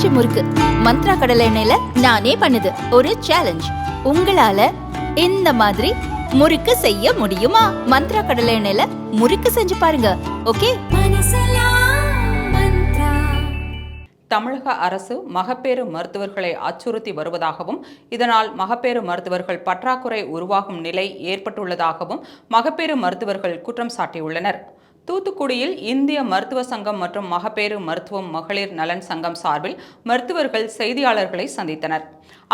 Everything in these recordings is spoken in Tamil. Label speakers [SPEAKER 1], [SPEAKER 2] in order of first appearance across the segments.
[SPEAKER 1] பஞ்சு முறுக்கு. மந்த்ரா கடலை எண்ணெயில நானே பண்ணுது. ஒரு சேலஞ்ச் உங்களால இந்த மாதிரி முறுக்கு செய்ய முடியுமா? மந்த்ரா கடலை எண்ணெயில முறுக்கு செஞ்சு பாருங்க. ஓகே?
[SPEAKER 2] தமிழக அரசு மகப்பேறு மருத்துவர்களை அச்சுறுத்தி வருவதாகவும் இதனால் மகப்பேறு மருத்துவர்கள் பற்றாக்குறை உருவாகும் நிலை ஏற்பட்டுள்ளதாகவும் மகப்பேறு மருத்துவர்கள் குற்றம் சாட்டியுள்ளனர். தூத்துக்குடியில் இந்திய மருத்துவ சங்கம் மற்றும் மகப்பேறு மருத்துவம் மகளிர் நலன் சங்கம் சார்பில் மருத்துவர்கள் செய்தியாளர்களை சந்தித்தனர்.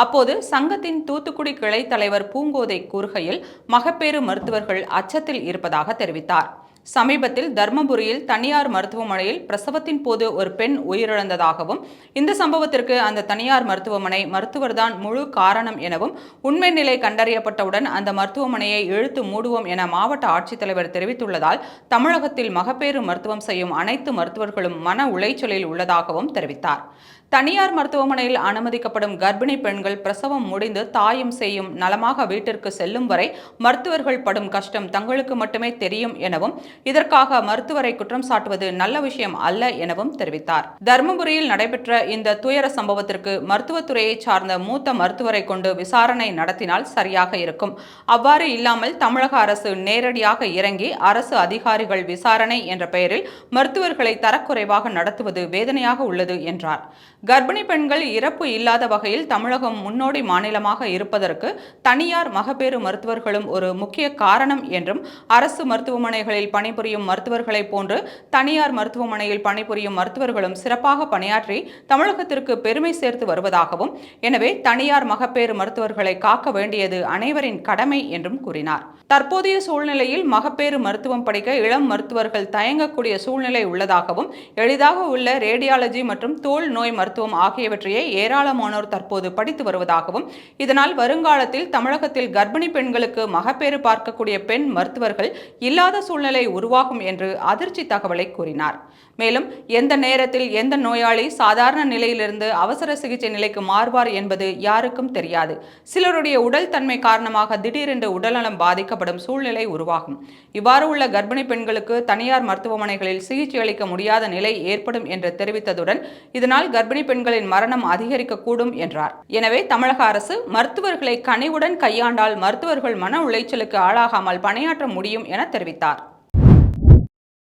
[SPEAKER 2] அப்போது சங்கத்தின் தூத்துக்குடி கிளை தலைவர் பூங்கோதை கூறுகையில் மகப்பேறு மருத்துவர்கள் அச்சத்தில் இருப்பதாக தெரிவித்தார். சமீபத்தில் தர்மபுரியில் தனியார் மருத்துவமனையில் பிரசவத்தின் போது ஒரு பெண் உயிரிழந்ததாகவும் இந்த சம்பவத்திற்கு அந்த தனியார் மருத்துவமனை மருத்துவர்தான் முழு காரணம் எனவும் உண்மை நிலை கண்டறியப்பட்டவுடன் அந்த மருத்துவமனையை இழுத்து மூடுவோம் என மாவட்ட ஆட்சித்தலைவர் தெரிவித்துள்ளதால் தமிழகத்தில் மகப்பேறு மருத்துவம் செய்யும் அனைத்து மருத்துவர்களும் மன உளைச்சலில் உள்ளதாகவும் தெரிவித்தார். தனியார் மருத்துவமனையில் அனுமதிக்கப்படும் கர்ப்பிணி பெண்கள் பிரசவம் முடிந்து தாயும் செய்யும் நலமாக வீட்டிற்கு செல்லும் வரை மருத்துவர்கள் படும் கஷ்டம் தங்களுக்கு மட்டுமே தெரியும் எனவும் இதற்காக மருத்துவரை குற்றம் சாட்டுவது நல்ல விஷயம் அல்ல எனவும் தெரிவித்தார். தருமபுரியில் நடைபெற்ற இந்த துயர சம்பவத்திற்கு மருத்துவத்துறையை சார்ந்த மூத்த மருத்துவரை கொண்டு விசாரணை நடத்தினால் சரியாக இருக்கும். அவ்வாறு இல்லாமல் தமிழக அரசு நேரடியாக இறங்கி அரசு அதிகாரிகள் விசாரணை என்ற பெயரில் மருத்துவர்களை தரக்குறைவாக நடத்துவது வேதனையாக உள்ளது என்றார். கர்ப்பிணி பெண்கள் இறப்பு இல்லாத வகையில் தமிழகம் முன்னோடி மாநிலமாக இருப்பதற்கு தனியார் மகப்பேறு மருத்துவர்களும் ஒரு முக்கிய காரணம் என்றும் அரசு மருத்துவமனைகளில் பணிபுரியும் மருத்துவர்களைப் போன்று தனியார் மருத்துவமனையில் பணிபுரியும் மருத்துவர்களும் சிறப்பாக பணியாற்றி தமிழகத்திற்கு பெருமை சேர்த்து வருவதாகவும் எனவே தனியார் மகப்பேறு மருத்துவர்களை காக்க வேண்டியது அனைவரின் கடமை என்றும் கூறினார். தற்போதைய சூழ்நிலையில் மகப்பேறு மருத்துவம் படிக்க இளம் மருத்துவர்கள் தயங்கக்கூடிய சூழ்நிலை உள்ளதாகவும் எளிதாக உள்ள ரேடியாலஜி மற்றும் தோல் நோய் மருத்துவம் ஆகியவற்றையே ஏராளமானோர் தற்போது படித்து வருவதாகவும் இதனால் வருங்காலத்தில் தமிழகத்தில் கர்ப்பிணி பெண்களுக்கு மகப்பேறு பார்க்கக்கூடிய பெண் மருத்துவர்கள் இல்லாத சூழ்நிலை உருவாகும் என்று அதிர்ச்சி தகவலை கூறினார். மேலும் எந்த நேரத்தில் எந்த நோயாளி சாதாரண நிலையிலிருந்து அவசர சிகிச்சை நிலைக்கு மாறுவார் என்பது யாருக்கும் தெரியாது. சிலருடைய உடல் தன்மை காரணமாக திடீரென்று உடல்நலம் பாதிக்கப்படும் சூழ்நிலை உருவாகும். இவ்வாறு உள்ள கர்ப்பிணி பெண்களுக்கு தனியார் மருத்துவமனைகளில் சிகிச்சை அளிக்க முடியாத நிலை ஏற்படும் என்று தெரிவித்ததுடன் இதனால் கர்ப்பிணி கர்ப்பிணி பெண்களின் மரணம் அதிகரிக்கக்கூடும் என்றார். எனவே தமிழக அரசு மருத்துவர்களை கனிவுடன் கையாண்டால் மருத்துவர்கள் மன உளைச்சலுக்கு ஆளாகாமல் பணியாற்ற முடியும் என தெரிவித்தார்.